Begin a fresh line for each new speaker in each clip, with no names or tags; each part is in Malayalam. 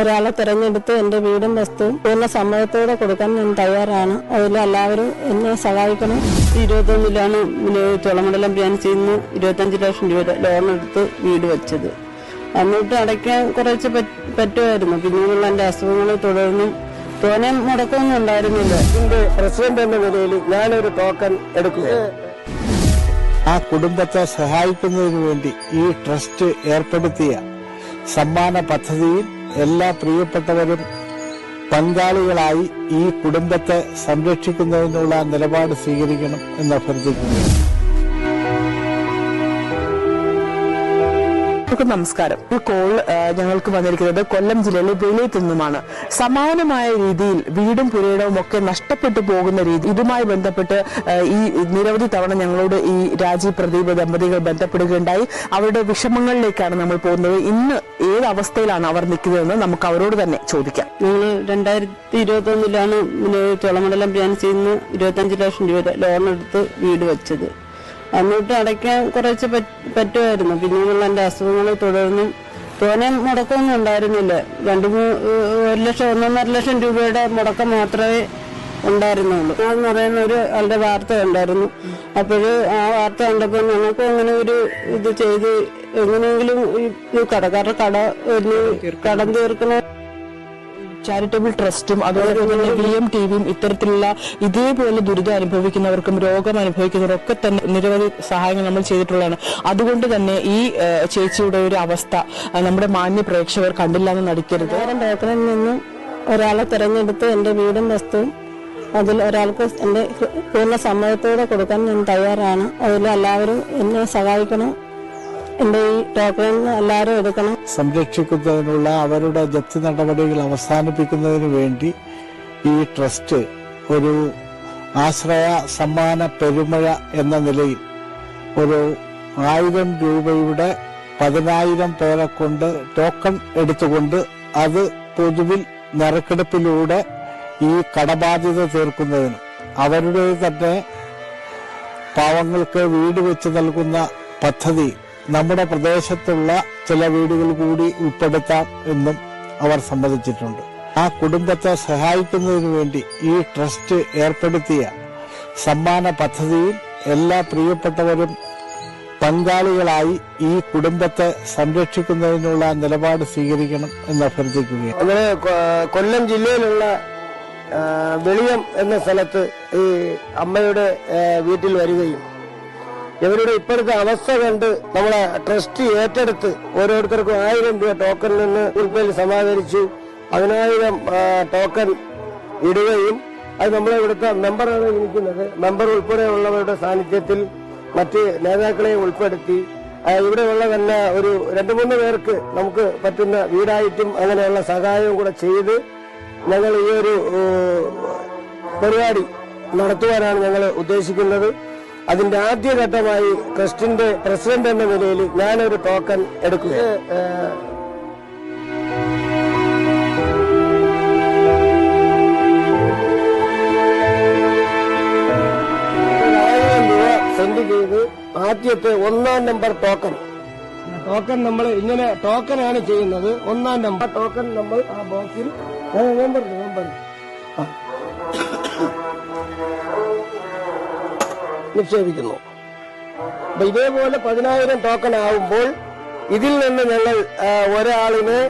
ഒരാളെ തിരഞ്ഞെടുത്ത് എന്റെ വീടും വസ്തുവും പൂർണ സമ്മതത്തോടെ കൊടുക്കാൻ ഞാൻ തയ്യാറാണ്. അതിൽ എല്ലാവരും എന്നെ സഹായിക്കണം.
ഇരുപത്തൊന്നിലാണ് ചുളമണ്ഡലം ബ്രാഞ്ചിൽ ചെയ്യുന്ന. ഇരുപത്തഞ്ച് ലക്ഷം രൂപ ലോൺ എടുത്ത് വീട് വെച്ചത്. അന്നിട്ട് അടയ്ക്കാൻ കുറച്ച് പറ്റ് പറ്റുമായിരുന്നു. പിന്നീടുള്ള എന്റെ അസുഖങ്ങൾ തുടർന്ന് തോനെ മുടക്കമൊന്നും ഉണ്ടായിരുന്നില്ല.
ഇതിന്റെ പ്രസിഡന്റ് എന്ന നിലയിൽ ഞാനൊരു ടോക്കൺ എടുക്കുക
ആ കുടുംബത്തെ സഹായിക്കുന്നതിന് വേണ്ടി ഈ ട്രസ്റ്റ് ഏർപ്പെടുത്തിയ സമ്മാന പദ്ധതിയിൽ എല്ലാ പ്രിയപ്പെട്ടവരും പങ്കാളികളായി ഈ കുടുംബത്തെ സംരക്ഷിക്കുന്നതിനുള്ള നിലപാട് സ്വീകരിക്കണം എന്ന് അഭ്യർത്ഥിക്കുന്നു.
എല്ലാവർക്കും നമസ്കാരം. ഈ കോൾ ഞങ്ങൾക്ക് വന്നിരിക്കുന്നത് കൊല്ലം ജില്ലയിലെ വെളിയത്ത് നിന്നുമാണ്. സമാനമായ രീതിയിൽ വീടും പുരയിടവും ഒക്കെ നഷ്ടപ്പെട്ടു പോകുന്ന രീതി ഇതുമായി ബന്ധപ്പെട്ട് ഈ നിരവധി തവണ ഞങ്ങളോട് ഈ രാജീവ് പ്രദീപ് ദമ്പതികൾ ബന്ധപ്പെടുകയുണ്ടായി. അവരുടെ വിഷമങ്ങളിലേക്കാണ് നമ്മൾ പോകുന്നത്. ഇന്ന് ഏത് അവസ്ഥയിലാണ് അവർ നിൽക്കുന്നതെന്ന് നമുക്ക് അവരോട് തന്നെ ചോദിക്കാം.
ഞങ്ങൾ രണ്ടായിരത്തി ഇരുപത്തി ഒന്നിലാണ് ചോളമണ്ഡലം ബ്രാഞ്ചിൽ നിന്ന് ഇരുപത്തഞ്ച് ലക്ഷം രൂപ ലോൺ എടുത്ത് വീട് വെച്ചത്. എന്നിട്ട് അടയ്ക്കാൻ കുറച്ച് പറ്റ് പറ്റുമായിരുന്നു. പിന്നീടുള്ള എന്റെ അസുഖങ്ങൾ തുടർന്നും തോനെ മുടക്കമൊന്നും ഉണ്ടായിരുന്നില്ല. രണ്ട് ഒരു ലക്ഷം ഒന്നൊന്നര ലക്ഷം രൂപയുടെ മുടക്കം മാത്രമേ ഉണ്ടായിരുന്നുള്ളൂ. എന്ന് പറയുന്ന ഒരു ആളുടെ വാർത്ത ഉണ്ടായിരുന്നു അപ്പോൾ ആ വാർത്ത കണ്ടപ്പോൾ ഞങ്ങൾക്ക് അങ്ങനെ ഒരു ഇത് ചെയ്ത് എങ്ങനെയെങ്കിലും ഈ കടക്കാരുടെ കട ഒരു കടം തീർക്കണം
ചാരിറ്റബിൾ ട്രസ്റ്റും അതുപോലെ തന്നെ വി എം ടി വിയും ഇത്തരത്തിലുള്ള ഇതേപോലെ ദുരിതം അനുഭവിക്കുന്നവർക്കും രോഗം അനുഭവിക്കുന്നവർക്കും ഒക്കെ തന്നെ നിരവധി സഹായങ്ങൾ നമ്മൾ ചെയ്തിട്ടുള്ളതാണ്. അതുകൊണ്ട് തന്നെ ഈ ചേച്ചിയുടെ ഒരു അവസ്ഥ നമ്മുടെ മാന്യ പ്രേക്ഷകർ കണ്ടില്ല എന്ന് നടിക്കരുത്.
ഒരാളെ തിരഞ്ഞെടുത്ത് എന്റെ വീടും വസ്തുവും അതിൽ ഒരാൾക്ക് എന്റെ പൂർണ സമ്മതത്തോടെ കൊടുക്കാൻ ഞാൻ തയ്യാറാണ്. അതിൽ എല്ലാവരും എന്നെ സഹായിക്കണം. എന്റെ ഈ ടോക്കൺ നിന്ന് എല്ലാവരും എടുക്കണം.
സംരക്ഷിക്കുന്നതിനുള്ള അവരുടെ ജപ്തി നടപടികൾ അവസാനിപ്പിക്കുന്നതിന് വേണ്ടി ഈ ട്രസ്റ്റ് ഒരു ആശ്രയ സമ്മാന പെരുമഴ എന്ന നിലയിൽ ഒരു ആയിരം രൂപയുടെ പതിനായിരം പേരെ കൊണ്ട് ടോക്കൺ എടുത്തുകൊണ്ട് അത് പൊതുവിൽ നറുക്കെടുപ്പിലൂടെ ഈ കടബാധ്യത തീർക്കുന്നതിന് അവരുടെ തന്നെ പാവങ്ങൾക്ക് വീട് വെച്ച് നൽകുന്ന പദ്ധതി നമ്മുടെ പ്രദേശത്തുള്ള ചില വീടുകൾ കൂടി ഉൾപ്പെടുത്താം എന്നും അവർ സമ്മതിച്ചിട്ടുണ്ട്. ആ കുടുംബത്തെ സഹായിക്കുന്നതിന് വേണ്ടി ഈ ട്രസ്റ്റ് ഏർപ്പെടുത്തിയ സമ്മാന പദ്ധതിയിൽ എല്ലാ പ്രിയപ്പെട്ടവരും പങ്കാളികളായി ഈ കുടുംബത്തെ സംരക്ഷിക്കുന്നതിനുള്ള നിലപാട് സ്വീകരിക്കണം എന്ന് അഭ്യർത്ഥിക്കുകയാണ്.
അങ്ങനെ കൊല്ലം ജില്ലയിലുള്ള വെളിയം എന്ന സ്ഥലത്ത് ഈ അമ്മയുടെ വീട്ടിൽ വരികയും ഇവരുടെ ഇപ്പോഴത്തെ അവസ്ഥ കണ്ട് നമ്മളെ ട്രസ്റ്റ് ഏറ്റെടുത്ത് ഓരോരുത്തർക്കും ആയിരം രൂപ ടോക്കണിൽ നിന്ന് ഉൾപ്പേൽ സമാഹരിച്ചു. പതിനായിരം ടോക്കൺ ഇടുകയും അത് നമ്മളെ ഇവിടുത്തെ മെമ്പറാണ് ഇരിക്കുന്നത് മെമ്പർ ഉൾപ്പെടെയുള്ളവരുടെ സാന്നിധ്യത്തിൽ മറ്റ് നേതാക്കളെ ഉൾപ്പെടുത്തി. ഇവിടെയുള്ള തന്നെ ഒരു രണ്ടു മൂന്ന് പേർക്ക് നമുക്ക് പറ്റുന്ന വീടായിട്ടും അങ്ങനെയുള്ള സഹായവും കൂടെ ചെയ്ത് ഞങ്ങൾ ഈ ഒരു പരിപാടി നടത്തുവാനാണ് ഞങ്ങൾ ഉദ്ദേശിക്കുന്നത്. അതിന്റെ ആദ്യഘട്ടമായി ക്രിസ്റ്റിന്റെ പ്രസിഡന്റ് എന്ന നിലയിൽ ഞാനൊരു ടോക്കൺ എടുക്കുക സെൻഡ് ചെയ്ത് ആദ്യത്തെ ഒന്നാം നമ്പർ ടോക്കൺ ടോക്കൺ നമ്മൾ ഇങ്ങനെ ടോക്കനാണ് ചെയ്യുന്നത്. ഒന്നാം നമ്പർ ടോക്കൺ നമ്മൾ ആ ബോക്സിൽ നവംബർ നമ്പർ നമ്പർ ആ. നിക്ഷേപിക്കുന്നു. അപ്പൊ ഇതേപോലെ പതിനായിരം ടോക്കൺ ആവുമ്പോൾ ഇതിൽ നിന്ന് ഞങ്ങൾ ഒരാളിനെ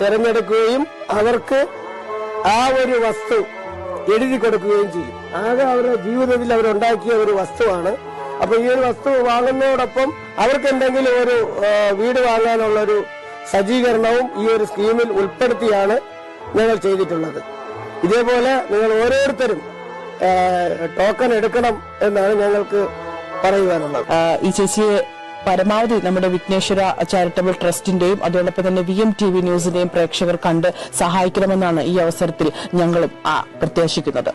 തിരഞ്ഞെടുക്കുകയും അവർക്ക് ആ ഒരു വസ്തു എഴുതി കൊടുക്കുകയും ചെയ്യും. ആകെ അവരുടെ ജീവിതത്തിൽ അവരുണ്ടാക്കിയ ഒരു വസ്തുവാണ്. അപ്പൊ ഈ ഒരു വസ്തു വാങ്ങുന്നതോടൊപ്പം അവർക്ക് എന്തെങ്കിലും ഒരു വീട് വാങ്ങാനുള്ള ഒരു സജ്ജീകരണവും ഈ ഒരു സ്കീമിൽ ഉൾപ്പെടുത്തിയാണ് ഞങ്ങൾ ചെയ്തിട്ടുള്ളത്. ഇതേപോലെ നിങ്ങൾ ഓരോരുത്തരും ടോക്കൺ എടുക്കണം എന്നാണ് ഞങ്ങൾക്ക് പറയുവാനുള്ളത്.
ഈ ചേച്ചിയെ പരമാവധി നമ്മുടെ വിഘ്നേശ്വര ചാരിറ്റബിൾ ട്രസ്റ്റിന്റെയും അതോടൊപ്പം തന്നെ വി എം ടി വി ന്യൂസിന്റെയും പ്രേക്ഷകർ കണ്ട് സഹായിക്കണമെന്നാണ് ഈ അവസരത്തിൽ ഞങ്ങളും പ്രത്യാശിക്കുന്നത്.